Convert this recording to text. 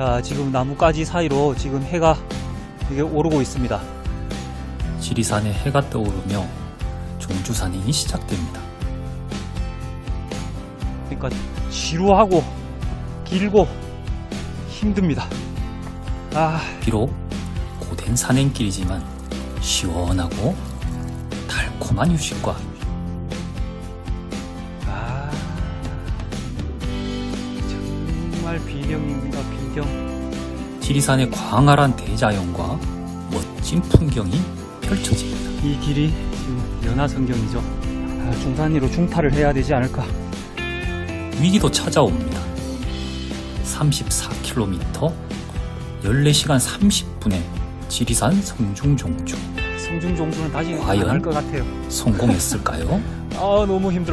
자, 지금 나뭇가지 사이로 지금 해가 이게 오르고 있습니다. 지리산에 해가 떠오르며 종주산행이 시작됩니다. 그러니까 지루하고 길고 힘듭니다. 아, 비록 고된 산행길이지만 시원하고 달콤한 휴식과 아, 정말 비경입니 다. 비경. 지리산의 광활한 대자연과 멋진 풍경이 펼쳐집니다. 이 길이 지금 연화성경이죠. 아, 중산리로 중탈을 해야 되지 않을까. 위기도 찾아옵니다. 34km 14시간 30분의 지리산 성중종주 성중종주는 다시 과연? 안할 것 같아요. 성공했을까요? 아, 너무 힘들어.